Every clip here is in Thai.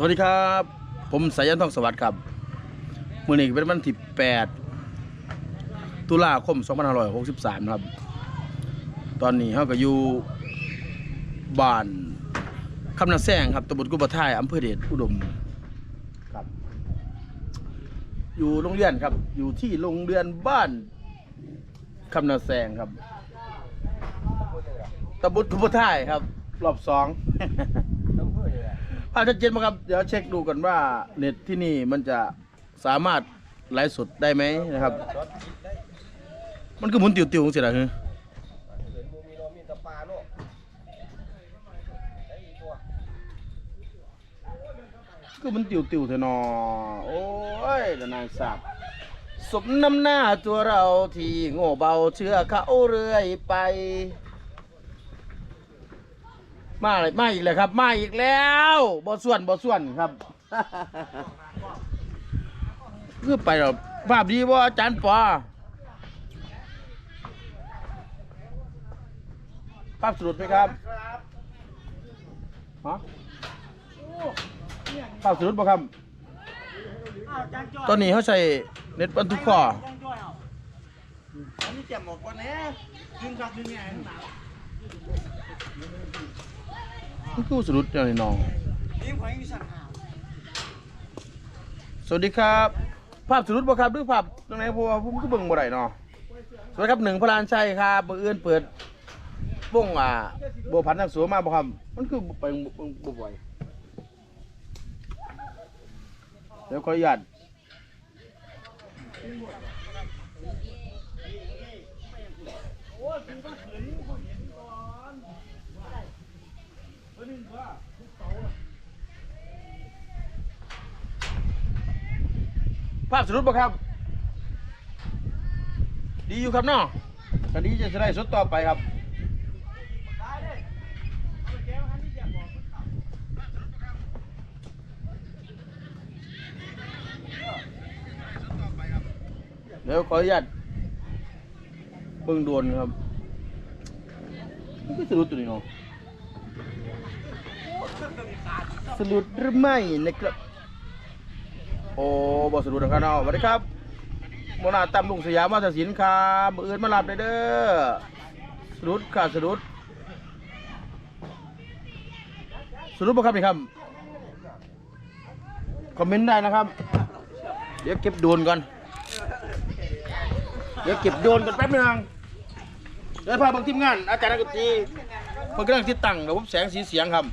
สวัสดีครับ ผมสายันทองสวัสดิ์ครับมื่อนี้เป็นวันที่ 8 ตุลาคม 2563 ครับ ตอนนี้เราก็อยู่บ้านคำนาแซงครับตำบลกุบะท่ายอำเภอเดชอุดมครับ อยู่โรงเรียนครับ อยู่ที่โรงเรียนบ้านคำนาแซงครับตำบลกุบะท่ายครับ รอบสอง ภาพชัดเจนไหมครับ เดี๋ยวเช็คดูกันว่าเน็ตที่นี่มันจะสามารถไลฟ์สดได้ไหมนะครับ มันก็หมุนติวๆสิล่ะคือก็มันติวๆเถอะนอโอ้ยแต่นางสาบสมน้ำหน้าตัวเราที่โง่เบาเชื่อเขาเรื่อยไป มาเลยมาอีกเลยครับ มาอีกแล้วบ่ส่วนบ่ส่วนครับ คือไปหรอภาพดีว่าอาจารย์ปอภาพสรุปไหมครับฮะภาพสรุปบ่ครับตอนนี้เขาใช้เน็ตบรรทุกข้ออันนี้เจ็บหมดก่อนแน่ดึงครับดึงไงข้างหลัง มันคือสรุปอย่างนี้น้อง สวัสดีครับ ภาพสรุปบ่ครับหรือภาพตรงไหนเพราะว่าผมก็เบิ่งบ่ได้เนาะสวัสดีครับหนึ่งพระลานชัยครับเบอร์อื่นเปิดวงอ่าบัวพันธุ์ทางสัวมาบ่ครับมันคือไปบ่บ่บ่อยเดี๋ยวขออนุญาต ภาพสรุปบ่ครับ ดีอยู่ครับเนาะคดีจะได้สดต่อไปครับเดเดี๋ยวขออนุญาตเบิ่งดวนครับมันก็สรุปตัวนี้เนาะ สรุปหรือไม่นะครับ โอ้บอสรุปนะครับเนาะสวัสดีครับโมนาตั้มลุงสยามมาสศิลป์ครับมืออื่นมารับได้เด้อสรุปค่ะสรุปสรุปบ่ครับนี่ครับ คอมเมนต์ได้นะครับ เดี๋ยวเก็บโดนก่อน เดี๋ยวเก็บโดนกันแป๊บนึงเดี๋ยวพาเบางทีมงาน อาจารย์นักดนตรีมันกำลังติดตั้งระบบแสงสีเสียงครับ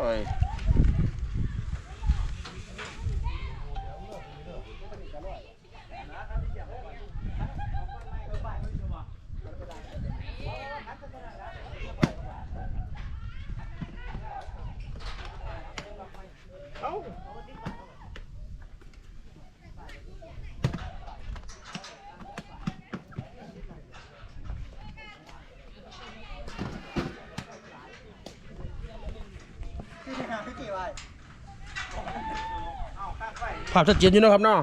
โภาพชัดเจนอยู่นะครับเนาะ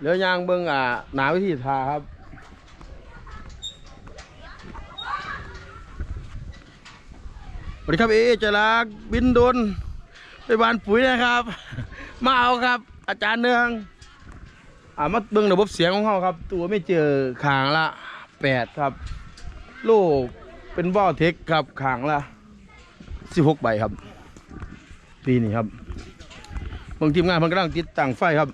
เดี๋ยวยางเบิ้งอ่าหนาวิธีทาครับสวัสดีครับเอเจรักบินโดนไปบานปุ๋ยนะครับ มาเอาครับ อาจารย์เนืองอ่ามาเบิ่งระบบเสียงของเขาครับ ตัวไม่เจอขางละแปดครับโลกเป็นบอเทคครับขางละสิบหกใบครับปีนี้ครับ บางทีมงานมันกำลังติดตั้งไฟครับ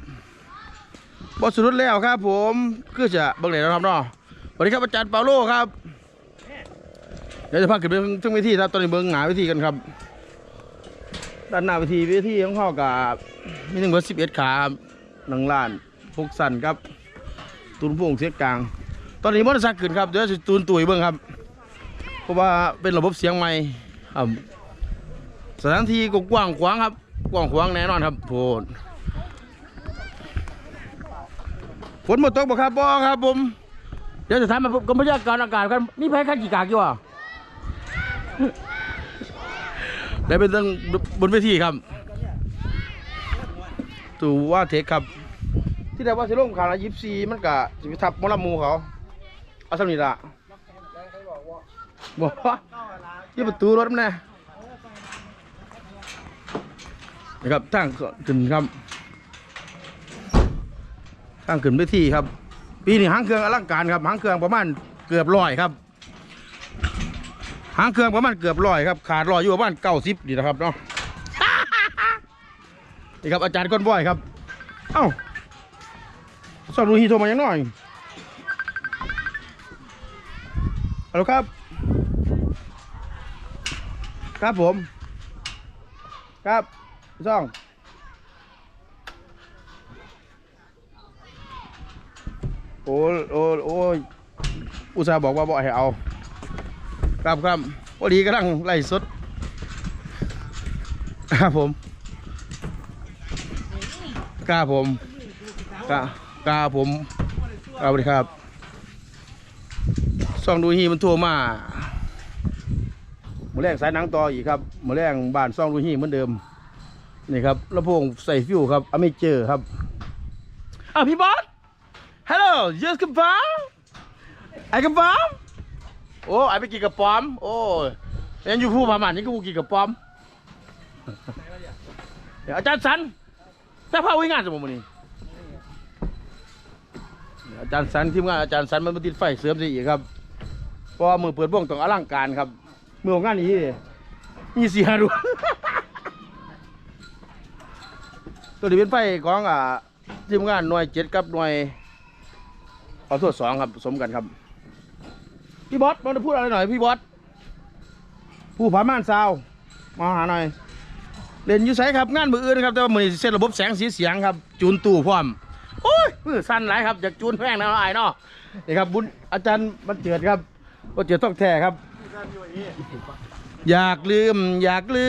บอสรุดแล้วครับ ผมคือจะบิ่งไหนแล้วครับเนาะสวัสดีครับอาจารย์เปาโลครับเดี๋ยวจะพาขึ้นไปถึงเวทีครับตอนนี้เบิ้งหนาเวทีกันครับ ด้านหน้าเวทีเวทีของเขากับมีหนึ่งเบอร์สิบเอ็ดขาครับหนังล้านพกสันครับตูนพวงเสียงกลาง ตอนนี้มอเตอร์ไซค์ขึ้นครับเดี๋ยวจะตูนตุยเบิ้งครับ เพราะว่าเป็นระบบเสียงใหม่ครับสถานที่ก็กว้างขวางครับ กว้างขวางแน่นอนครับโพดฝนหมดตกบ่ครับบ่ครับผม เดี๋ยวจะถามมากรมพยากรณ์อากาศกันมีแพ้ขั้นกี่กากอยู่อะได้เป็นเรื่องบนเวทีครับตูว่าเทคครับ ที่ได้ว่าสิลงขาละยิบซีมันกะสิไปทับมอลมูเขาเอาสำนีละบอกว่าที่ประตูรถมันแน่ นะครับทางขึ้นครับทางขึ้นไปที่ครับ ปีนี้หางเครื่องอลังการครับหางเครื่องประมาณเกือบร้อยครับหางเครื่องประมาณเกือบร้อยครับขาดร้อยอยู่ประมาณเก้าสิบนี่นะครับเนาะนี่ครับอาจารย์ก้อนบ่อยครับ เอ้าสอนดูฮีโทรมายังหน่อยฮัลโหลครับ ครับผม ครับ ซ่องโอ้โอ้โอ้ยอุตส่าห์บอกว่าบ่ให้เอา ครับครับพอดีกำลังไล่สดครับผมกล้าผมกล้ากล้าผมเอาไปครับซ่องดูฮีมันทั่วมาหมือแรงสายหนังต่ออีกครับหมือแรงบ้านซ่องดูฮีเหมือนเดิม นี่ครับลำโพงใส่ฟิวครับอเมเจอร์ครับอ้าวพี่บอส Hello yes กับป้าไอ้กับป้าโอ้ไอ้ไปกินกับป้อม โอ้ยังอยู่ผู้พามันนี่ก็กูกินกับป้อมเดี๋ยวอาจารย์สันแต่พาวิ่งงานสมมตินี่เดี๋ยวอาจารย์สันทีมงานอาจารย์สันมันมาติดไฟเสริมสิอีกครับเพราะว่ามือเปิดวงต้องอลังการครับมือของงานนี้มีเสียด้วย ตัวนี้เป็นไฟของอ่าทีมงานหน่วยเจ็ดกับหน่วยขอโทษสองครับสมกันครับ พี่บอสมาพูดอะไรหน่อยพี่บอสผู้ผาม่านซาวมาหาหน่อยเล่นอยู่ไสครับงานมืออื่นครับแต่ว่ามือนี้เส้นระบบแสงสีเสียงครับ จูนตู้พร้อมโอ้ยมือสั้นหลายครับอยากจูนแพงนะไอ้ายเนาะนี่ครับบุญอาจารย์บันเจิดครับบันเจิดต้องแท้ครับ อยากลืม อยากลื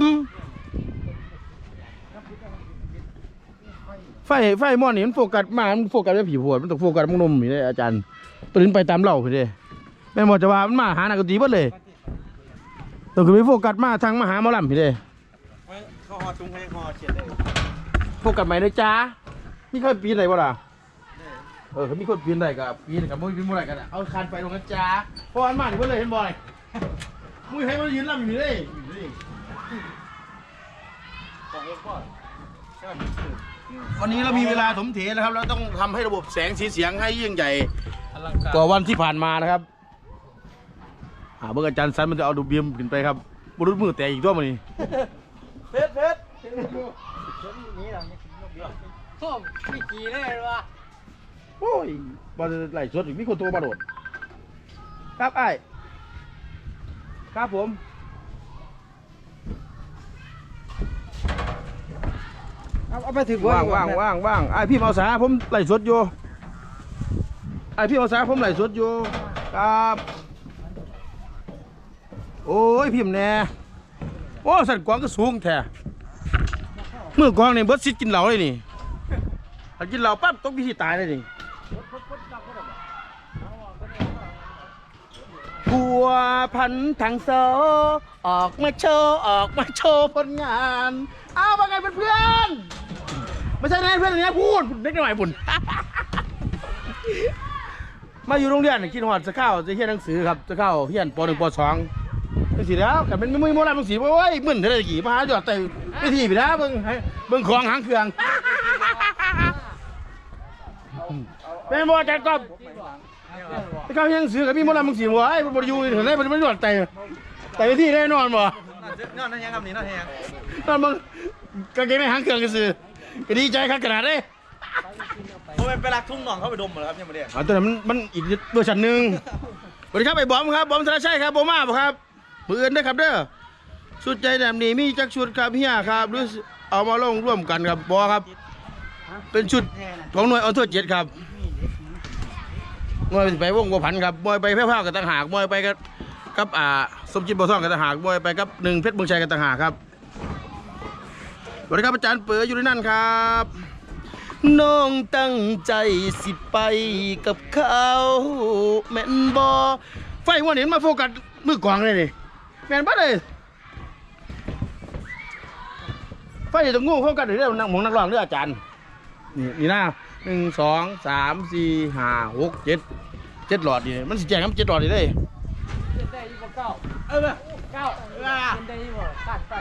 ม ไฟไฟหม้อนี่มันโฟกัสมามันโฟกัสไปผีโพดมันต้องโฟกัสมังนมอยู่เลยอาจารย์ตื่นไปตามเราไปเลยแม่หมดจะว่ามันมาหานักตีบิดเลยต้องขึ้นไปโฟกัสมาทางมหาหมอลำพี่เด้เขาหอจุงให้หอเขียนได้พบกันใหม่เลยจ้ามีคนปีนไหนบ่ล่ะเออเขามีคนปีนไหนกับปีนกับมุ้ยปีนมุ้ยไหนกันเอาคานไปลงกันจ้าเพราะอันมาที่เพิ่นเลยเห็นบ่อยมุ้ยให้มันยืนลำอยู่นี่เลยสองเอ็กซ์ก่อนใช่ไหม วันนี้เรามีเวลาถมเถนะครับ เราต้องทำให้ระบบแสงสีเสียงให้ยิ่งใหญ่อลังการกว่าวันที่ผ่านมานะครับอ่าเบิ่งอาจารย์สันมันจะเอาดูเบียมขึ้นไปครับบุรุษมือแต่อีกตัวมันนี่เพชรเพชรเพชรนี่เราเนี่ยเดียวส้มมีกี่เลยวะโอ้ยบอลไหลสดอีกมีคนโทรมาโดดครับไอ้ายครับผม เอาไปถึงว่างว่างว่างว่างไอพี่เมาสาผมไหลฟ์สดอยู่ไอพี่เมาสาผมไหลฟ์สดอยู่ครับโอ้ยพิมพ์แน่โอ้สัตว์กวางก็สูงแท้มือกวางนี่เบิดซิดกินเหล้าเลยนี่ถ้ากินเหล้าปั๊บต้องพิธีตายเลยนี่บัวพันธุ์ทางโซออกมาโชว์ ออกมาโชว์ผลงาน เอาว่าไงเพื่อนๆ ไม่ใช่นะเพื่อนอย่างนี้พูดเล็กหน่อยปุ่น มาอยู่โรงเรียนน่ะกินหอดจะเข้าจะเรียนหนังสือครับจะเข้าเรียนปหนึ่งปสองจังสิแล้วแต่เป็นไม่มือโมราณบางสีโอ้ยมึนเท่าไรกี่มาหาจอดแต่ไปทีไปแล้วเบิ่งให้เบิ่งของหางเครื่องเป็นบ่จัดกอบไปเข้าเรียนหนังสือกับมีโมราณบางสีบ่ไอ้บ่ได้อยู่เห็นได้บ่ได้จอดแต่แต่ไปที่แน่นอนบ่นอนนั่นยังครับนี่นอนยังตอนมึงกางเกงในหางเครื่องก็ซื้อ ก็ดีใจครับขนาดนี้ผมไปรักทุ่งหนองเข้าไปดมเหรอครับยังไม่ได้อ๋อตัวนั้นมันมันอีกเวอร์ชันหนึ่งสวัสดีครับไอ้บอมครับบอมธนชัยครับบอมมาบ่ครับมืออื่นนะครับเด้อสุดใจแบบนี้มีจักชุดครับเฮียครับหรือเอามาลงร่วมกันครับบอครับ เป็นชุดของหน่วยออโต้เจ็ดครับหน่วยไปวงบัวพันครับมวยไปแพร่ผ้ากันต่างหากมวยไปกับกับอ่าสมจิตบ่อท่องกันต่างหากมวยไปกับหนึ่งเพชรเมืองชัยกันต่างหากครับส วัสดีครับอาจารย์เป๋ออยู่ที่นั่นครับ น้องตั้งใจสิไปกับเขาแม่นบอไฟหัวเห็นมาโฟกัสมือกวางเลยนี่แม่นบ่เลยไฟเดี๋ยวต้องงูเข้ากันเดี๋ยวเรื่องนักหมองนักร้องเรื่องอาจารย์นี่นี่นะหนึ่งสองสามสี่ห้าหกเจ็ดเจ็ดหลอดนี่มันสิแจงน้ำเจ็ดหลอดนี่เลยได้ยี่สิบเก้าเออเก้าเออได้ยี่สิบขาดไป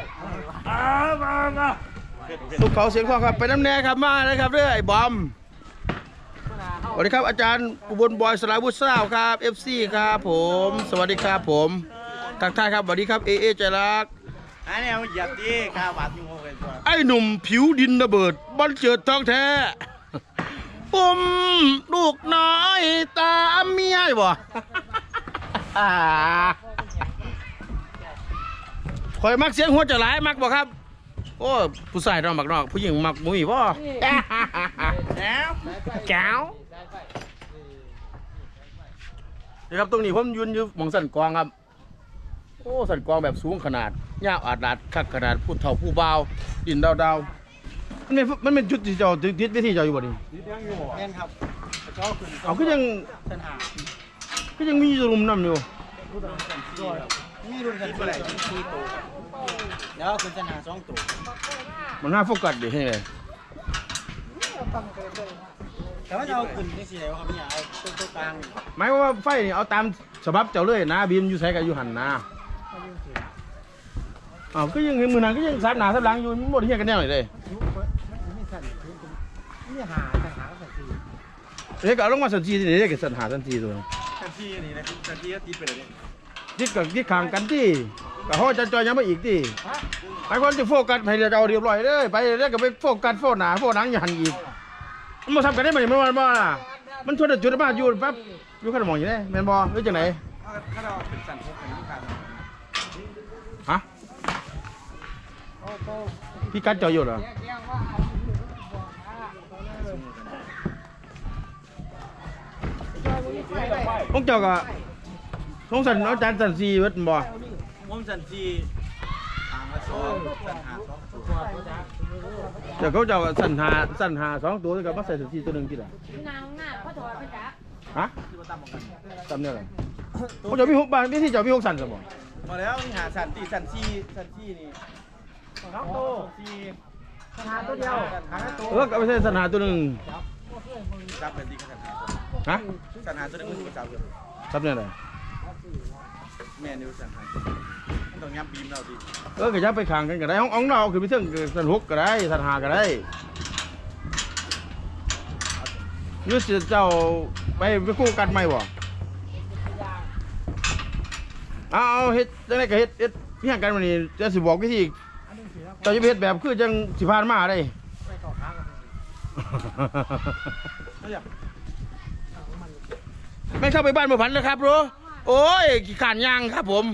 อ้าวมา มาลูกเขาเสียงพ่อครับไปน้ำแน่ครับมาเลยครับเรื่อยบอมสวัสดีครับอาจารย์อุบลบอยสลาบุตรสาวครับ FC ครับผม สวัสดีครับผมทักทายครับสวัสดีครับเอเอใจรักอันนี้เอาเหยียบดิข้าวบาดอยู่โมกันตัวไอ้หนุ่มผิวดินระเบิดบันเจิดทองแท้ปุ่มลูกน้อยตามเมียบ่อ่าคอยมักเสียงหัวจะหลายมักบ่ครับ โอ้ผู้ชายต้องมักนอก ผู้หญิงมักมุ้ยบ่แล้วแก้วนี่ครับตรงนี้ผมยืนอยู่หมองสันกวางครับ โอ้สันกวางแบบสูงขนาดยาวอาดลาดคักขนาดผู้เฒ่าผู้เบาวดินดาวดาวมันเป็นมันเป็นจุดที่เจ้าทิศวิธีเจ้าอยู่บ่นี่แม่นครับเจ้าขึ้นเอาก็ยังเส้นหาก็ยังมีรุมน้ำอยู่ มีรุ่นกันเท่าไหร่สี่ตัวแล้วขึ้นเส้นหาสองตัวมันน่าโฟกัสดิให้เลยแต่ว่าจะเอาขึ้นนี่สิแล้วครับเนี่ยเอาตัวตัวกลางนี่หมายความว่าไฟนี่เอาตามสบับเจ้าเลยนะบีมอยู่ใส่กับอยู่หันนะอ้าวก็ยังเห็นมือนั้นก็ยังซับหนาซับหลังอยู่มันหมดเฮียกันแน่เลยเด้นี่หาจะหาสักทีเฮ้ยก็เอาลงมาสันทีนี่เด้ก็สันหาสันทีตัวสักทีนี่นะสักทีก็ตีไปเลย ทิศกับทิศข้างกันที่ก็ห้อจันจอยยังไม่อีกที่หมายความจะโฟกัสให้เราเอาเรียบร้อยเลยไปแล้วก็ไปโฟกัสโฟหนาโฟหนังอย่าหันอีกมันมาทำกันได้ไหมมันมันมันมันชวนจุดมาอยู่ปั๊บอยู่ขันมองอยู่ได้แมนบอหรือจังไหนถ้ากกันฮะพี่กัดจอยอยู่เหรอพวกเจ้าก็ สงสัยอาจารย์สันซีเวทบ่มุมสันทีทางละสองสันหาสองตัวเดี๋ยวเขาเจ้าก็สันหาสันหาสองตัวกับมาใส่สันซีตัวหนึ่งกี่ละนางหน้าเขาถอดไปจ้ะฮะจำเนี่ยอะไรเขาเจ้ามีหกบาทพี่ที่เจ้ามีหกสันสมบ่มาแล้วนี่หาสันตีสันทีสันทีนี่สองตัวสี่หาตัวเดียวหาตัวเออก็ไปใส่สันหาตัวหนึ่งจับเป็นตีกันสันหาฮะสันหาตัวนึงมันจับเลยจำเนี่ยอะไร แม่นิวสันหาต้องยับบีมเราดิเออก็จะไปขังกันก็ได้ห้องห้องเราคือไปเทิงสันหกก็ได้สันหาก็ได้ยืดเจ้าไปไปคู่กันไหมบ่เอาเอาเฮ็ดจังไดก็เฮ็ดเฮ็ดเพียงกันวันนี้จะสิบอกวิธีเจ้าจะไปเฮ็ดแบบคือจังสิผ่านมาได้ไปต่อค้างกันไม่อยากไม่เข้าไปบ้านบ่พันเลยครับรู้ โอ้ยขี้ขานยางครับผม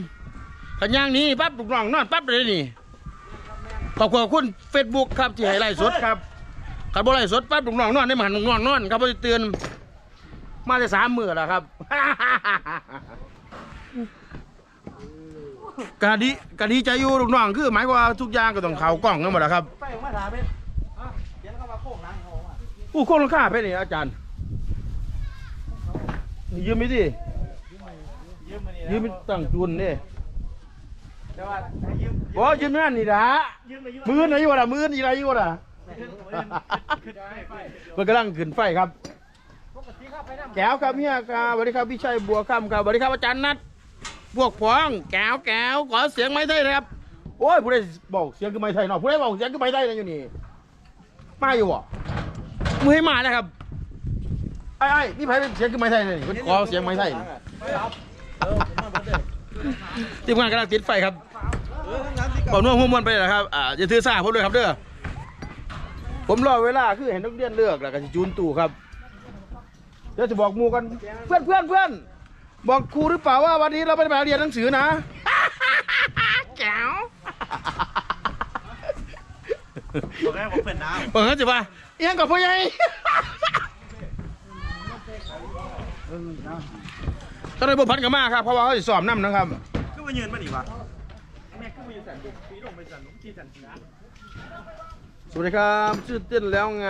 ขันยางนี้ปั๊บลูกน้องนอนปั๊บเลยนี่ขอบคุณเฟซบุ๊กครับที่ให้ไลฟ์สดครับขันบ่ไลฟ์สดปั๊บลูกน้องนอนได้มาหันลูกน้องนอนครับบ่ได้เตือนมาได้สามมือแล้วครับกะดีกะดีใจอยู่ลูกน้องคือหมายว่าทุกอย่างก็ต้องเข้ากล้องกันหมดแล้วครับไปมาถามเป็นเขียนเข้ามาโค้งล้างของอะอู้โคนราคาไปนี่อาจารย์ยืมไม่ดิ ยืมมานี่ยืมไปตั้งจุนนี่แต่ว่าให้ยืมโอ้ยืมนั่นนี่ละยืมมายืมมือไหนอยู่วะมือนี่ไรอยู่วะมันกำลังขึ้นไฟครับแก้วครับเฮียครับสวัสดีครับพี่ชัยบัวคำครับสวัสดีครับอาจารย์นัทบวกพวงแก้วแก้วขอเสียงไม้ไทยนะครับโอ้ยผู้ใดบอกเสียงคือไม้ไทยเนาะผู้ใดบอกเสียงคือไม้ไทยนะอยู่นี่มาอยู่บ่มือให้มานะครับไอ้ไอ้นี่ไผเป็นเสียงคือไม้ไทยเลยเป็นขอเสียงไม้ไทยนี่ ทีมงานกำลังติดไฟครับเออทั้งนั้นที่บอกน่วงหัวมวนไปเลยนะครับอ่าอย่าถือสาผมด้วยครับเด้อผมรอเวลาคือเห็นนักเรียนเลือกแล้วก็สิจูนตู่ครับเดี๋ยวจะบอกหมูกันเพื่อนเพื่อนเพื่อนบอกครูหรือเปล่าว่าวันนี้เราไม่ได้มาเรียนหนังสือนะแจ๋วบอกให้ผมเป็นน้ำเปิดสิว่าเอียงกับพ่อใหญ่ ตอนนี้บุพันกับมาครับเพราะว่าเขาจะสอบน้ำนะครับก็มายืนมาดิวะแม่ก็มายืนสันปีลงไปสันที่สันสีสวัสดีครับชื่อเต้นแล้วไง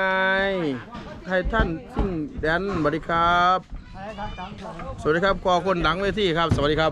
ไททันซิ่งแดนสวัสดีครับ สวัสดีครับกอคนหลังเวทีครับ สวัสดีครับ